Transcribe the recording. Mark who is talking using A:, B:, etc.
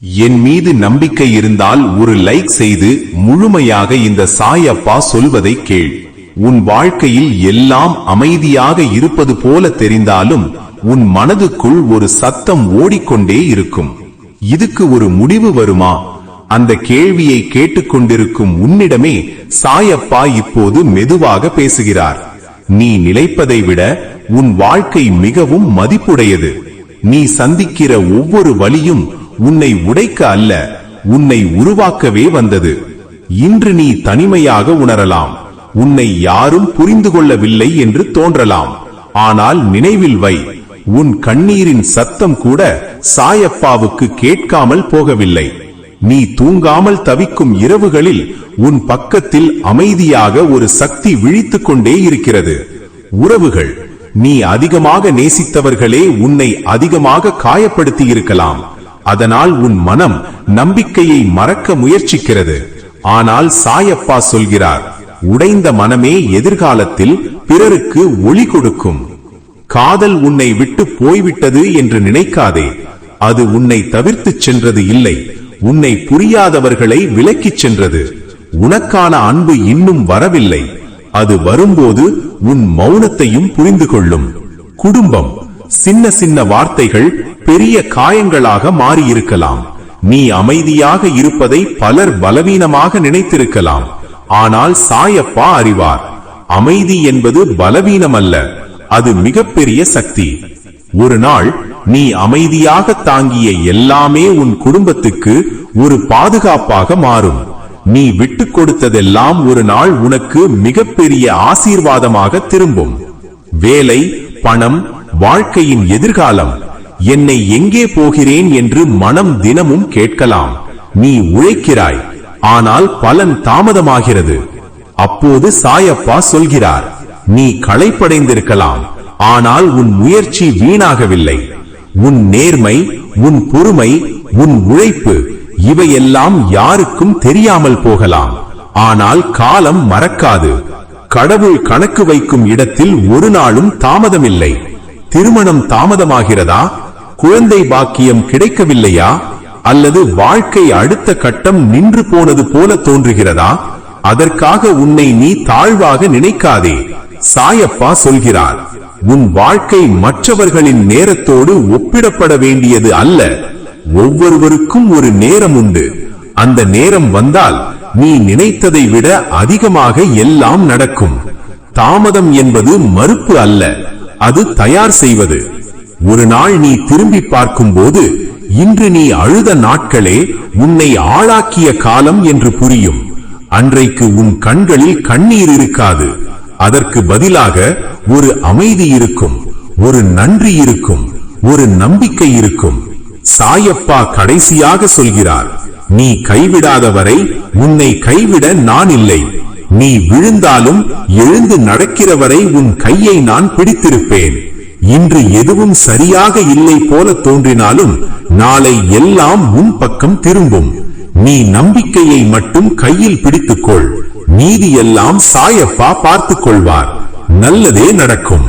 A: என் மீது நம்பிக்கை இருந்தால் ஒரு லைக் செய்து முழுமையாக இந்த சாயப்பா சொல்வதை கேள். உன் வாழ்க்கையில் எல்லாம் அமைதியாக இருப்பது போல தெரிந்தாலும் உன் மனதுக்குள் ஒரு சத்தம் ஓடிக்கொண்டே இருக்கும். இதுக்கு ஒரு முடிவு வருமா? அந்த கேள்வியை கேட்டுக்கொண்டிருக்கும் உன்னிடமே சாயப்பா இப்போது மெதுவாக பேசுகிறார். நீ நிலைப்பதை விட உன் வாழ்க்கை மிகவும் மதிப்புடையது. நீ சந்திக்கிற ஒவ்வொரு வழியும் உன்னை உடைக்க அல்ல உன்னை உருவாக்கவே வந்தது. இன்று நீ தனிமையாக உணரலாம். உன்னை யாரும் புரிந்து கொள்ளவில்லை என்று தோன்றலாம். ஆனால் நினைவில் வை உன் கண்ணீரின் சத்தம் கூட சாயப்பாவுக்கு கேட்காமல் போகவில்லை. நீ தூங்காமல் தவிக்கும் இரவுகளில் உன் பக்கத்தில் அமைதியாக ஒரு சக்தி விழித்துக் கொண்டே இருக்கிறது. உறவுகள் நீ அதிகமாக நேசித்தவர்களே உன்னை அதிகமாக காயப்படுத்தி இருக்கலாம். அதனால் உன் மனம் நம்பிக்கையை மறக்க முயற்சிக்கிறது. ஆனால் சாயப்பா சொல்கிறார் உடைந்த மனமே எதிர்காலத்தில் பிறருக்கு ஒளி கொடுக்கும். காதல் உன்னை விட்டு போய்விட்டது என்று நினைக்காதே. அது உன்னை தவிர்த்துச் சென்றது இல்லை. உன்னை புரியாதவர்களை விலக்கிச் சென்றது. உனக்கான அன்பு இன்னும் வரவில்லை. அது வரும்போது உன் மௌனத்தையும் புரிந்து கொள்ளும் குடும்பம். சின்ன சின்ன வார்த்தைகள் பெரிய காயங்களாக மாறியிருக்கலாம். நீ அமைதியாக இருப்பதை பலர் பலவீனமாக நினைத்திருக்கலாம். ஆனால் சாயப்பா அறிவார் அமைதி என்பது பலவீனம் அல்ல அது மிகப்பெரிய சக்தி. ஒரு நாள் நீ அமைதியாக தாங்கிய எல்லாமே உன் குடும்பத்துக்கு ஒரு பாதுகாப்பாக மாறும். நீ விட்டு கொடுத்ததெல்லாம் ஒரு நாள் உனக்கு மிகப்பெரிய ஆசீர்வாதமாக திரும்பும். வேலை பணம் வாழ்க்கையின் எதிர்காலம் என்னை எங்கே போகிறேன் என்று மனம் தினமும் கேட்கலாம். நீ உழைக்கிறாய் ஆனால் பலன் தாமதமாகிறது. அப்போது சாயப்பா சொல்கிறார் நீ களைப்படைந்திருக்கலாம் ஆனால் உன் முயற்சி வீணாகவில்லை. உன் நேர்மை உன் பொறுமை உன் உழைப்பு இவையெல்லாம் யாருக்கும் தெரியாமல் போகலாம். ஆனால் காலம் மறக்காது. கடவுள் கணக்கு வைக்கும் இடத்தில் ஒரு நாளும் தாமதமில்லை. திருமணம் தாமதமாகிறதா? குழந்தை பாக்கியம் கிடைக்கவில்லையா? அல்லது வாழ்க்கை அடுத்த கட்டம் நின்று போனது போல தோன்றுகிறதா? அதற்காக உன்னை நீ தாழ்வாக நினைக்காதே சாயப்பா சொல்கிறார். உன் வாழ்க்கை மற்றவர்களின் நேரத்தோடு ஒப்பிடப்பட வேண்டியது அல்ல ஒவ்வொருவருக்கும் ஒரு நேரம் உண்டு. அந்த நேரம் வந்தால் நீ நினைத்ததை விட அதிகமாக எல்லாம் நடக்கும். தாமதம் என்பது மறுப்பு அல்ல. அது தயார் செய்வது. ஒரு நாள் நீ திரும்பி பார்க்கும்போது இன்று நீ அழுத நாட்களே உன்னை ஆளாக்கிய காலம் என்று புரியும். அன்றைக்கு உன் கண்களில் கண்ணீர் இருக்காது. அதற்கு பதிலாக ஒரு அமைதி இருக்கும் ஒரு நன்றி இருக்கும் ஒரு நம்பிக்கை இருக்கும். சாயப்பா கடைசியாக சொல்கிறார் நீ கைவிடாதவரை உன்னை கைவிட நான் இல்லை. நீ விழுந்தாலும் எழுந்து நடக்கிறவரை உன் கையை நான் பிடித்திருப்பேன். இன்று எதுவும் சரியாக இல்லை போல தோன்றினாலும் நாளை எல்லாம் உன் பக்கம் திரும்பும். நீ நம்பிக்கையை மட்டும் கையில் பிடித்துக்கொள். நீதி எல்லாம் சாயப்பா பார்த்துக் கொள்வார் நல்லதே நடக்கும்.